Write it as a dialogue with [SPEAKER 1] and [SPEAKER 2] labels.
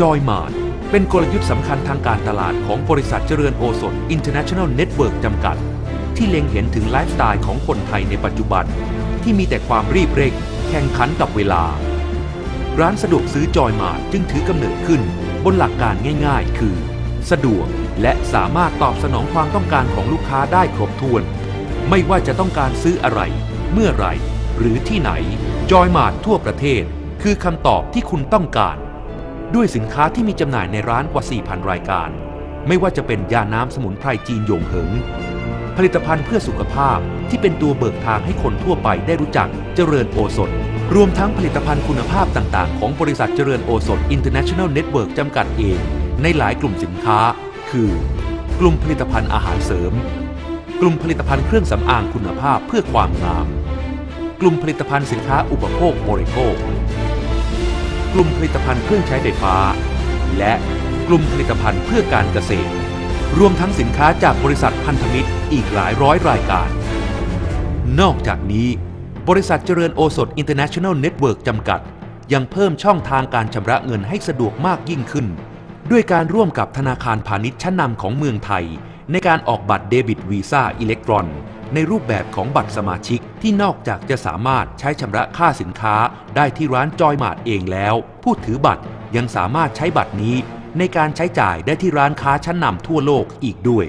[SPEAKER 1] จอยมาร์เป็นกลยุทธ์สำคัญทางการตลาดของบริษัทเจริญโอสถ International Network จำกัด ที่เล็งเห็นถึงไลฟ์สไตล์ของคนไทยในปัจจุบัน ที่มีแต่ความรีบเร่งแข่งขันกับเวลา ร้านสะดวกซื้อจอยมาร์จึงถือกำเนิดขึ้นบนหลักการง่ายๆ คือ สะดวกและสามารถตอบสนองความต้องการของลูกค้าได้ครบถ้วน ไม่ว่าจะต้องการซื้ออะไร เมื่อไรหรือที่ไหนจอยมาร์ทั่วประเทศ คือคำตอบที่คุณต้องการ ด้วยสินค้าที่มีจำหน่ายในร้านกว่า 4,000 รายการ ไม่ว่าจะเป็นยาน้ำสมุนไพรจีนหยงเหิง ผลิตภัณฑ์เพื่อสุขภาพที่เป็นตัวเบิกทางให้คนทั่วไปได้รู้จักเจริญโอสถ รวมทั้งผลิตภัณฑ์คุณภาพต่าง ๆ ของบริษัทเจริญโอสถ International Network จำกัดเอง ในหลายกลุ่มสินค้า คือ กลุ่มผลิตภัณฑ์อาหารเสริม กลุ่มผลิตภัณฑ์เครื่องสำอางคุณภาพเพื่อความงาม กลุ่มผลิตภัณฑ์สินค้าอุปโภคบริโภค กลุ่มผลิตภัณฑ์เครื่องใช้ไฟฟ้า และกลุ่มผลิตภัณฑ์เพื่อการเกษตร รวมทั้งสินค้าจากบริษัทพันธมิตรอีกหลายร้อยรายการ นอกจากนี้ บริษัทเจริญโอสถ International Network จำกัด ยังเพิ่มช่องทางการชำระเงินให้สะดวกมากยิ่งขึ้น ด้วยการร่วมกับธนาคารพาณิชย์ชั้นนำของเมืองไทย ในการออกบัตรเดบิตวีซ่าอิเล็กตรอนในรูปแบบของบัตรสมาชิกที่นอกจากจะสามารถใช้ชำระค่าสินค้าได้ที่ร้านจอยมาร์ทเองแล้ว ผู้ถือบัตรยังสามารถใช้บัตรนี้ ในการใช้จ่ายได้ที่ร้านค้าชั้นนำทั่วโลกอีกด้วย